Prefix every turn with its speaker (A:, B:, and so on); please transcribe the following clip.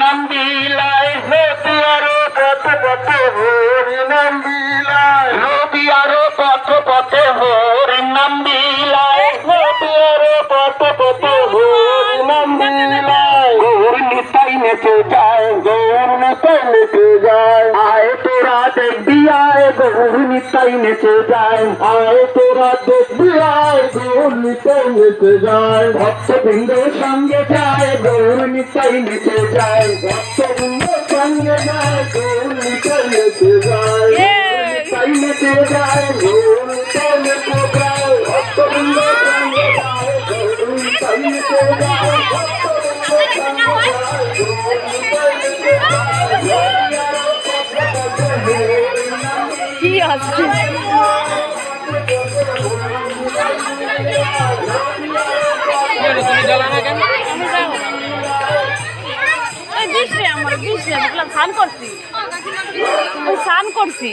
A: নাম বিলায় নদী আরও পথ পথ হরি নাম বিলায়। নদী আরও পথ পথ হরি নাম বিলায় নদী আরও পথ পথ হরি নাম বিলায়। গৌর নিতাই নেচে যায়, গৌর নিতাই নেচে যায়। আয় তোরা দেখবি আয় গৌর নিতাই নেচে যায় আয় তোরা দেখবি আয় গৌর নিতাই নেচে যায়। ভক্তবৃন্দ সঙ্গে যায় গৌর নিতাই নেচে যায়। ভক্তবৃন্দ সঙ্গে যায় গৌর নিতাই নেচে যায়। নিতাই নেচে যায় গৌর নিতাই নেচে যায়। ভক্তবৃন্দ সঙ্গে যায় গৌর নিতাই নেচে যায়।
B: কি আছে। স্নান করছি। স্নান করছি।